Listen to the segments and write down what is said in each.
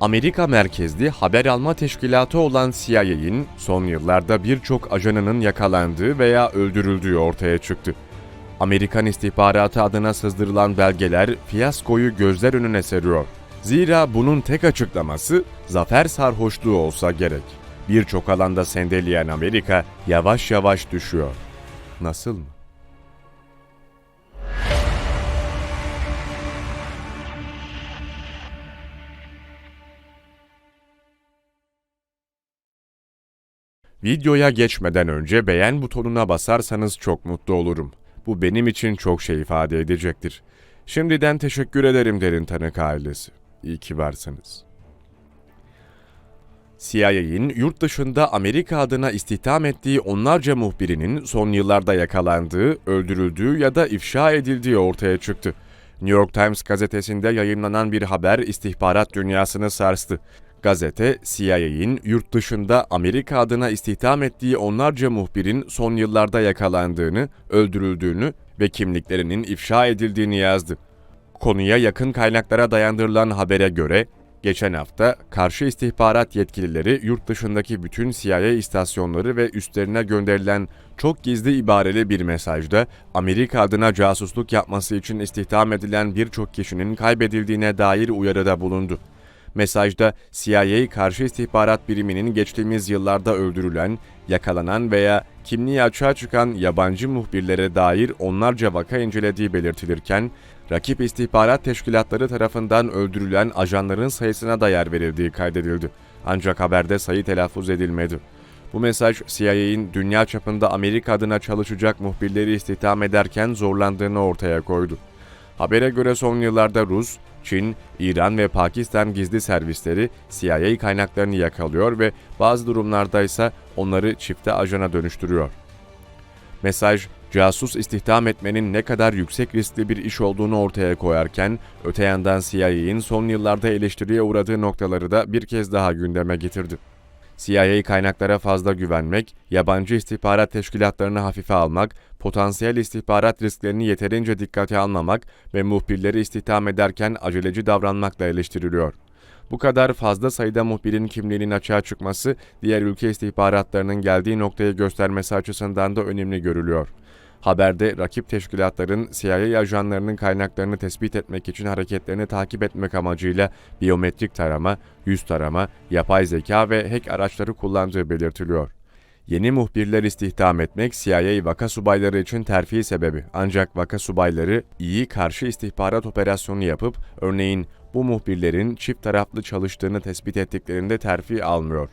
Amerika merkezli haber alma teşkilatı olan CIA'in son yıllarda birçok ajanının yakalandığı veya öldürüldüğü ortaya çıktı. Amerikan istihbaratı adına sızdırılan belgeler fiyaskoyu gözler önüne seriyor. Zira bunun tek açıklaması zafer sarhoşluğu olsa gerek. Birçok alanda sendeleyen Amerika yavaş yavaş düşüyor. Nasıl mı? Videoya geçmeden önce beğen butonuna basarsanız çok mutlu olurum. Bu benim için çok şey ifade edecektir. Şimdiden teşekkür ederim derin tanık ailesi. İyi ki varsınız. CIA'in yurt dışında Amerika adına istihdam ettiği onlarca muhbirinin son yıllarda yakalandığı, öldürüldüğü ya da ifşa edildiği ortaya çıktı. New York Times gazetesinde yayınlanan bir haber istihbarat dünyasını sarstı. Gazete, CIA'in yurt dışında Amerika adına istihdam ettiği onlarca muhbirin son yıllarda yakalandığını, öldürüldüğünü ve kimliklerinin ifşa edildiğini yazdı. Konuya yakın kaynaklara dayandırılan habere göre, geçen hafta karşı istihbarat yetkilileri yurt dışındaki bütün CIA istasyonları ve üstlerine gönderilen çok gizli ibareli bir mesajda Amerika adına casusluk yapması için istihdam edilen birçok kişinin kaybedildiğine dair uyarıda bulundu. Mesajda CIA karşı istihbarat biriminin geçtiğimiz yıllarda öldürülen, yakalanan veya kimliği açığa çıkan yabancı muhbirlere dair onlarca vaka incelediği belirtilirken, rakip istihbarat teşkilatları tarafından öldürülen ajanların sayısına da yer verildiği kaydedildi. Ancak haberde sayı telaffuz edilmedi. Bu mesaj CIA'in dünya çapında Amerika adına çalışacak muhbirleri istihdam ederken zorlandığını ortaya koydu. Habere göre son yıllarda Rus, Çin, İran ve Pakistan gizli servisleri CIA kaynaklarını yakalıyor ve bazı durumlarda ise onları çifte ajana dönüştürüyor. Mesaj, casus istihdam etmenin ne kadar yüksek riskli bir iş olduğunu ortaya koyarken, öte yandan CIA'in son yıllarda eleştiriye uğradığı noktaları da bir kez daha gündeme getirdi. CIA kaynaklara fazla güvenmek, yabancı istihbarat teşkilatlarını hafife almak, potansiyel istihbarat risklerini yeterince dikkate almamak ve muhbirleri istihdam ederken aceleci davranmakla eleştiriliyor. Bu kadar fazla sayıda muhbirin kimliğinin açığa çıkması, diğer ülke istihbaratlarının geldiği noktayı göstermesi açısından da önemli görülüyor. Haberde rakip teşkilatların CIA ajanlarının kaynaklarını tespit etmek için hareketlerini takip etmek amacıyla biyometrik tarama, yüz tarama, yapay zeka ve hack araçları kullandığı belirtiliyor. Yeni muhbirler istihdam etmek CIA vaka subayları için terfi sebebi. Ancak vaka subayları iyi karşı istihbarat operasyonu yapıp örneğin bu muhbirlerin çift taraflı çalıştığını tespit ettiklerinde terfi almıyor.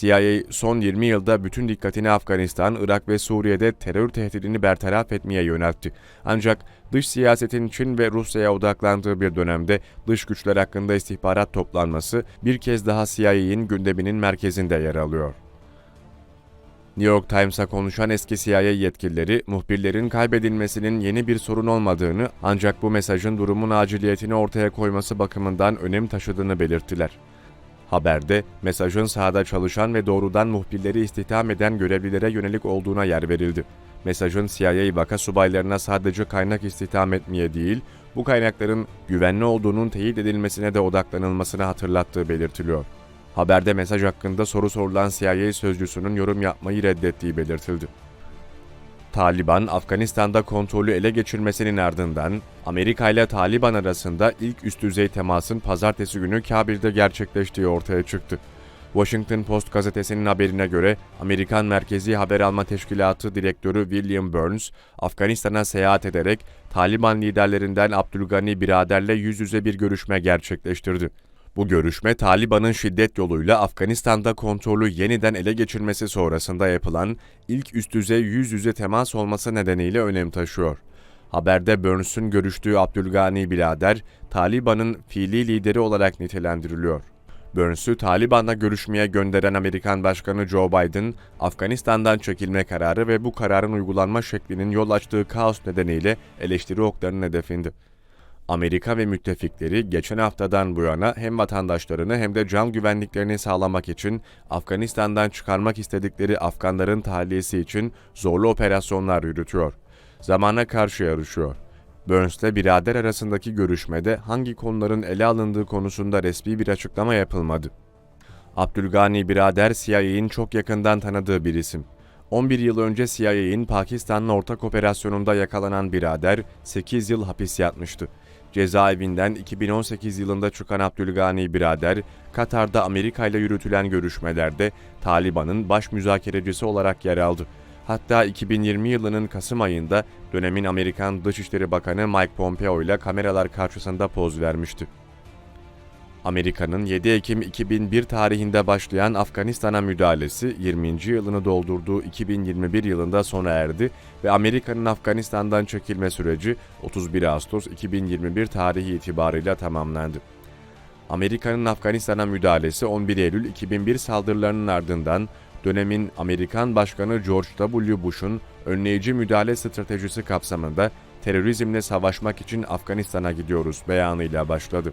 CIA son 20 yılda bütün dikkatini Afganistan, Irak ve Suriye'de terör tehdidini bertaraf etmeye yöneltti. Ancak dış siyasetin Çin ve Rusya'ya odaklandığı bir dönemde dış güçler hakkında istihbarat toplanması bir kez daha CIA'in gündeminin merkezinde yer alıyor. New York Times'a konuşan eski CIA yetkilileri, muhbirlerin kaybedilmesinin yeni bir sorun olmadığını ancak bu mesajın durumun aciliyetini ortaya koyması bakımından önem taşıdığını belirttiler. Haberde, mesajın sahada çalışan ve doğrudan muhbirleri istihdam eden görevlilere yönelik olduğuna yer verildi. Mesajın CIA vaka subaylarına sadece kaynak istihdam etmeye değil, bu kaynakların güvenli olduğunun teyit edilmesine de odaklanılmasını hatırlattığı belirtiliyor. Haberde mesaj hakkında soru sorulan CIA sözcüsünün yorum yapmayı reddettiği belirtildi. Taliban, Afganistan'da kontrolü ele geçirmesinin ardından Amerika ile Taliban arasında ilk üst düzey temasın pazartesi günü Kabil'de gerçekleştiği ortaya çıktı. Washington Post gazetesinin haberine göre Amerikan Merkezi Haber Alma Teşkilatı Direktörü William Burns, Afganistan'a seyahat ederek Taliban liderlerinden Abdülgani Birader'le yüz yüze bir görüşme gerçekleştirdi. Bu görüşme Taliban'ın şiddet yoluyla Afganistan'da kontrolü yeniden ele geçirmesi sonrasında yapılan ilk üst düzey yüz yüze temas olması nedeniyle önem taşıyor. Haberde Burns'ün görüştüğü Abdülgani birader, Taliban'ın fiili lideri olarak nitelendiriliyor. Burns'ü Taliban'la görüşmeye gönderen Amerikan Başkanı Joe Biden, Afganistan'dan çekilme kararı ve bu kararın uygulanma şeklinin yol açtığı kaos nedeniyle eleştiri oklarının hedefindi. Amerika ve müttefikleri geçen haftadan bu yana hem vatandaşlarını hem de can güvenliklerini sağlamak için Afganistan'dan çıkarmak istedikleri Afganların tahliyesi için zorlu operasyonlar yürütüyor. Zamana karşı yarışıyor. Burns'le birader arasındaki görüşmede hangi konuların ele alındığı konusunda resmi bir açıklama yapılmadı. Abdülgani birader CIA'in çok yakından tanıdığı bir isim. 11 yıl önce CIA'in Pakistan'la ortak operasyonunda yakalanan birader 8 yıl hapis yatmıştı. Cezaevinden 2018 yılında çıkan Abdülgani birader, Katar'da Amerika ile yürütülen görüşmelerde Taliban'ın baş müzakerecisi olarak yer aldı. Hatta 2020 yılının Kasım ayında dönemin Amerikan Dışişleri Bakanı Mike Pompeo ile kameralar karşısında poz vermişti. Amerika'nın 7 Ekim 2001 tarihinde başlayan Afganistan'a müdahalesi 20. yılını doldurduğu 2021 yılında sona erdi ve Amerika'nın Afganistan'dan çekilme süreci 31 Ağustos 2021 tarihi itibarıyla tamamlandı. Amerika'nın Afganistan'a müdahalesi 11 Eylül 2001 saldırılarının ardından dönemin Amerikan Başkanı George W. Bush'un önleyici müdahale stratejisi kapsamında terörizmle savaşmak için Afganistan'a gidiyoruz beyanıyla başladı.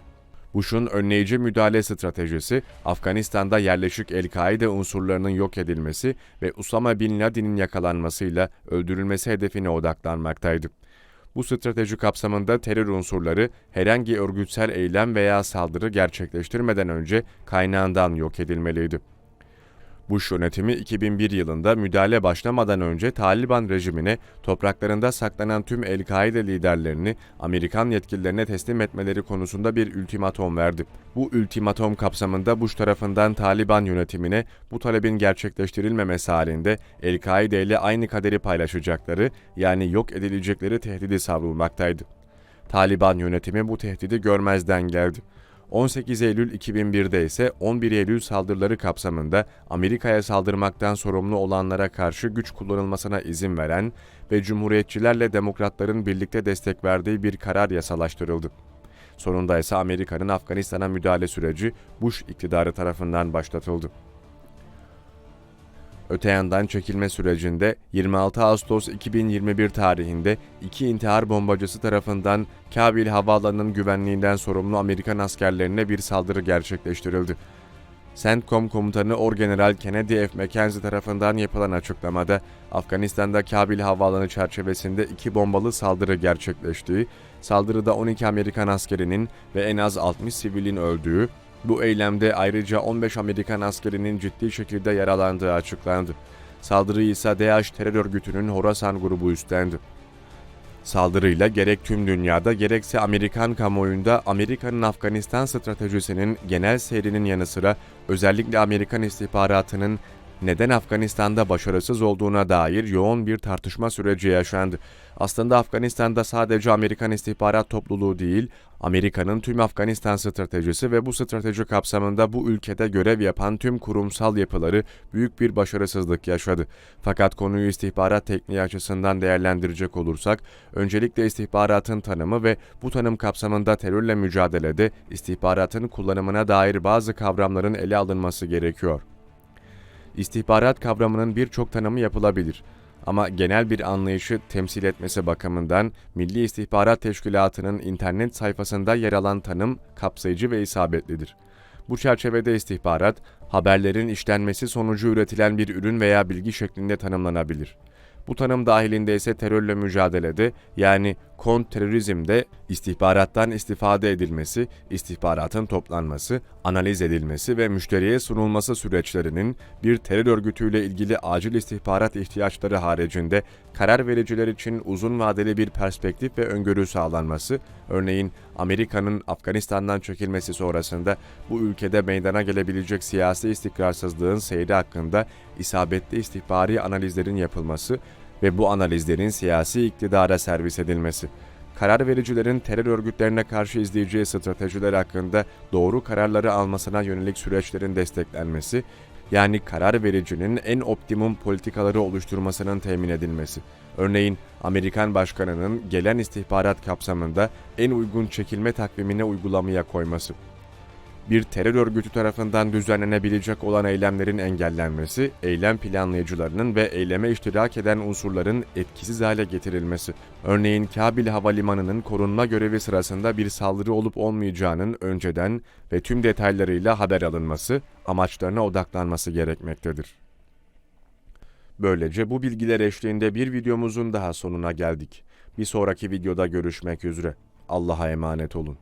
Bush'un önleyici müdahale stratejisi, Afganistan'da yerleşik El-Kaide unsurlarının yok edilmesi ve Usama Bin Laden'in yakalanmasıyla öldürülmesi hedefine odaklanmaktaydı. Bu strateji kapsamında terör unsurları herhangi örgütsel eylem veya saldırı gerçekleştirmeden önce kaynağından yok edilmeliydi. Bush yönetimi 2001 yılında müdahale başlamadan önce Taliban rejimine topraklarında saklanan tüm El-Kaide liderlerini Amerikan yetkililerine teslim etmeleri konusunda bir ultimatom verdi. Bu ultimatom kapsamında Bush tarafından Taliban yönetimine bu talebin gerçekleştirilmemesi halinde El-Kaide ile aynı kaderi paylaşacakları yani yok edilecekleri tehdidi savrulmaktaydı. Taliban yönetimi bu tehdidi görmezden geldi. 18 Eylül 2001'de ise 11 Eylül saldırıları kapsamında Amerika'ya saldırmaktan sorumlu olanlara karşı güç kullanılmasına izin veren ve Cumhuriyetçilerle Demokratların birlikte destek verdiği bir karar yasalaştırıldı. Sonunda ise Amerika'nın Afganistan'a müdahale süreci Bush iktidarı tarafından başlatıldı. Öte yandan çekilme sürecinde 26 Ağustos 2021 tarihinde iki intihar bombacısı tarafından Kabil Havaalanı'nın güvenliğinden sorumlu Amerikan askerlerine bir saldırı gerçekleştirildi. CENTCOM komutanı Orgeneral Kennedy F. McKenzie tarafından yapılan açıklamada Afganistan'da Kabil Havaalanı çerçevesinde iki bombalı saldırı gerçekleştiği, saldırıda 12 Amerikan askerinin ve en az 60 sivilin öldüğü, bu eylemde ayrıca 15 Amerikan askerinin ciddi şekilde yaralandığı açıklandı. Saldırıyı ise DAEŞ terör örgütünün Horasan grubu üstlendi. Saldırıyla gerek tüm dünyada gerekse Amerikan kamuoyunda Amerika'nın Afganistan stratejisinin genel seyrinin yanı sıra özellikle Amerikan istihbaratının neden Afganistan'da başarısız olduğuna dair yoğun bir tartışma süreci yaşandı. Aslında Afganistan'da sadece Amerikan istihbarat topluluğu değil, Amerika'nın tüm Afganistan stratejisi ve bu strateji kapsamında bu ülkede görev yapan tüm kurumsal yapıları büyük bir başarısızlık yaşadı. Fakat konuyu istihbarat tekniği açısından değerlendirecek olursak, öncelikle istihbaratın tanımı ve bu tanım kapsamında terörle mücadelede istihbaratın kullanımına dair bazı kavramların ele alınması gerekiyor. İstihbarat kavramının birçok tanımı yapılabilir. Ama genel bir anlayışı temsil etmesi bakımından Milli İstihbarat Teşkilatı'nın internet sayfasında yer alan tanım kapsayıcı ve isabetlidir. Bu çerçevede istihbarat, haberlerin işlenmesi sonucu üretilen bir ürün veya bilgi şeklinde tanımlanabilir. Bu tanım dahilinde ise terörle mücadelede yani konterörizmde istihbarattan istifade edilmesi, istihbaratın toplanması, analiz edilmesi ve müşteriye sunulması süreçlerinin bir terör örgütüyle ilgili acil istihbarat ihtiyaçları haricinde karar vericiler için uzun vadeli bir perspektif ve öngörü sağlanması, örneğin Amerika'nın Afganistan'dan çekilmesi sonrasında bu ülkede meydana gelebilecek siyasi istikrarsızlığın seyri hakkında isabetli istihbari analizlerin yapılması ve bu analizlerin siyasi iktidara servis edilmesi, karar vericilerin terör örgütlerine karşı izleyeceği stratejiler hakkında doğru kararları almasına yönelik süreçlerin desteklenmesi, yani karar vericinin en optimum politikaları oluşturmasının temin edilmesi. Örneğin Amerikan Başkanı'nın gelen istihbarat kapsamında en uygun çekilme takvimine uygulamaya koyması bir terör örgütü tarafından düzenlenebilecek olan eylemlerin engellenmesi, eylem planlayıcılarının ve eyleme iştirak eden unsurların etkisiz hale getirilmesi, örneğin Kabil Havalimanı'nın korunma görevi sırasında bir saldırı olup olmayacağının önceden ve tüm detaylarıyla haber alınması, amaçlarına odaklanması gerekmektedir. Böylece bu bilgiler eşliğinde bir videomuzun daha sonuna geldik. Bir sonraki videoda görüşmek üzere. Allah'a emanet olun.